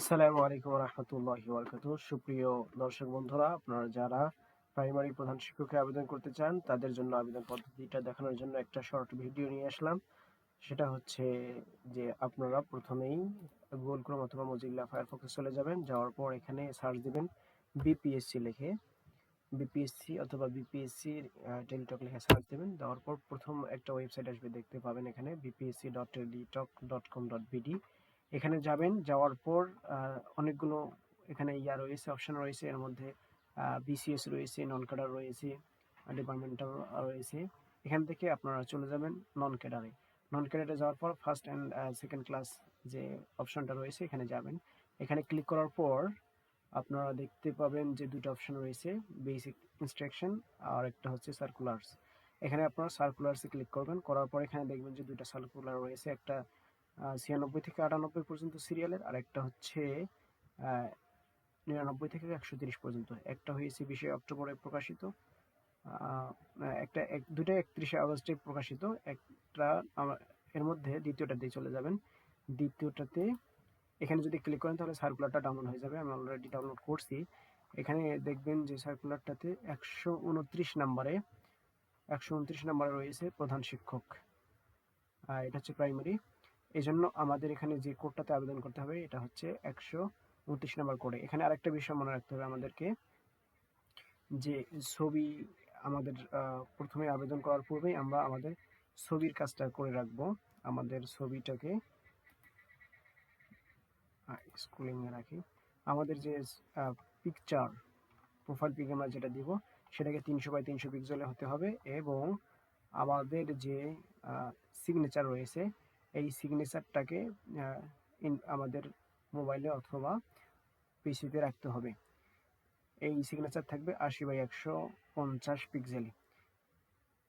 আসসালামু আলাইকুম রহমতুল্লাহ বরকাত সুপ্রিয় দর্শক বন্ধুরা, আপনারা যারা প্রাইমারি প্রধান শিক্ষকের আবেদন করতে চান, তাদের জন্য আবেদন পদ্ধতিটা দেখানোর জন্য একটা শর্ট ভিডিও নিয়ে আসলাম। সেটা হচ্ছে যে আপনারা প্রথমেই গুগল ক্রোম অথবা মজিল্লা ফায়ারফক্সে চলে যাবেন, যাওয়ার পর এখানে সার্চ দিবেন বিপিএসসি লিখে। বিপিএসসি অথবা বিপিএসসি টেলিটক লিখে সার্চ দেবেন। দেওয়ার পর প্রথম একটা ওয়েবসাইট আসবে, দেখতে পাবেন এখানে BPSC dot Teletalk dot com dot BD এখানে যাবেন, যাওয়ার পর অনেকগুলো এখানে ইয়া রয়েছে অপশন রয়েছে। এর মধ্যে বিসিএস রয়েছে নন ক্যাডার রয়েছে ডিপার্টমেন্টাল রয়েছে। এখান থেকে আপনারা চলে যাবেন নন ক্যাডারে নন ক্যাডারে যাওয়ার পর ফার্স্ট অ্যান্ড সেকেন্ড ক্লাস যে অপশনটা রয়েছে, এখানে যাবেন। এখানে ক্লিক করার পর আপনারা দেখতে পাবেন যে দুটো অপশন রয়েছে বেসিক ইনস্ট্রাকশন আর একটা হচ্ছে সার্কুলার্স এখানে আপনারা সার্কুলার্সে ক্লিক করবেন, করার পর এখানে দেখবেন যে দুইটা সার্কুলার রয়েছে, একটা ছিয়ানব্বই থেকে আটানব্বই পর্যন্ত সিরিয়ালের, আর একটা হচ্ছে নিরানব্বই থেকে একশো তিরিশ পর্যন্ত। একটা হয়েছে বিশে অক্টোবরে প্রকাশিত একটা এক, দুটা একত্রিশে আগস্টে প্রকাশিত, একটা এর মধ্যে দ্বিতীয়টাতে চলে যাবেন। দ্বিতীয়টাতে, এখানে যদি ক্লিক করেন তাহলে সার্কুলারটা ডাউনলোড হয়ে যাবে। আমি অলরেডি ডাউনলোড করছি। এখানে দেখবেন যে সার্কুলারটাতে একশো উনত্রিশ নাম্বারে একশো উনত্রিশ নাম্বারে রয়েছে প্রধান শিক্ষক। এটা হচ্ছে প্রাইমারি এই জন্য আমাদের এখানে যে কোডটাতে আবেদন করতে হবে, এটা হচ্ছে একশো উনত্রিশ নম্বর কোডে। এখানে আরেকটা বিষয় মনে রাখতে হবে আমাদেরকে, যে ছবি আমাদের প্রথমে আবেদন করার পূর্বেই আমরা আমাদের ছবির কাজটা করে রাখব। আমাদের ছবিটাকে স্কুলিংয়ে রাখি। আমাদের যে পিকচার প্রোফাইল পিক আমরা যেটা দিব, সেটাকে তিনশো বাই তিনশো পিক্সেলে হতে হবে এবং আমাদের যে সিগনেচার রয়েছে এই সিগনেচারটাকে আমাদের মোবাইলে অথবা পিসিতে রাখতে হবে। এই সিগনেচার থাকবে আশি বাই একশো পঞ্চাশ পিক্সেলে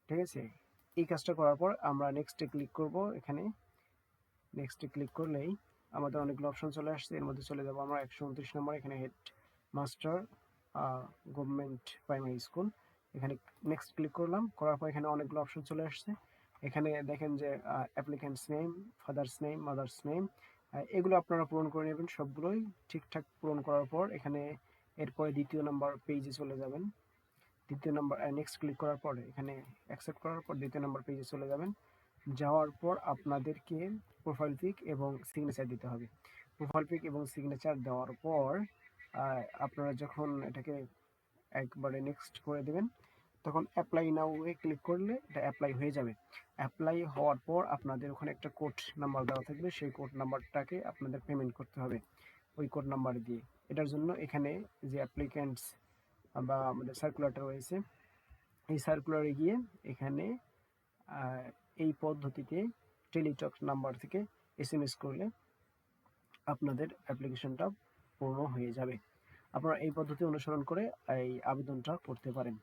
ঠিক আছে? এই কাজটা করার পর আমরা নেক্সটে ক্লিক করব এখানে। নেক্সটে ক্লিক করলেই আমাদের অনেকগুলো অপশন চলে আসছে। এর মধ্যে চলে যাব আমরা একশো উনত্রিশ নম্বর, এখানে head master government primary school এখানে নেক্সট ক্লিক করলাম। করার পর এখানে অনেকগুলো অপশন চলে আসছে। এখানে দেখেন যে applicants name father's name mother's name এগুলো আপনারা পূরণ করে নেবেন সবগুলোই ঠিকঠাক পূরণ করার পর এখানে এরপরে দ্বিতীয় নাম্বার পেজে চলে যাবেন। দ্বিতীয় নাম্বার নেক্সট ক্লিক করার পর এখানে অ্যাকসেপ্ট করার পর দ্বিতীয় নাম্বার পেজে চলে যাবেন। যাওয়ার পর আপনাদেরকে প্রোফাইল পিক এবং সিগনেচার দিতে হবে। প্রোফাইল পিক এবং সিগনেচার দেওয়ার পর আপনারা যখন এটাকে একবারে নেক্সট করে দেবেন তখন অ্যাপ্লাই এ ক্লিক করলে এটা অ্যাপ্লাই হয়ে যাবে। অ্যাপ্লাই হওয়ার পর আপনাদের ওখানে একটা কোড নাম্বার দেওয়া থাকবে, সেই কোড নাম্বারটাকে আপনাদের পেমেন্ট করতে হবে ওই কোড নাম্বার দিয়ে। এটার জন্য এখানে যে অ্যাপ্লিক্যান্টস বা আমাদের সার্কুলারটা রয়েছে, এই সার্কুলারে গিয়ে এখানে এই পদ্ধতিতে টেলিটক নাম্বার থেকে এস এম এস করলে আপনাদের অ্যাপ্লিকেশনটা পূর্ণ হয়ে যাবে। আপনারা এই পদ্ধতি অনুসরণ করে এই আবেদনটা করতে পারেন।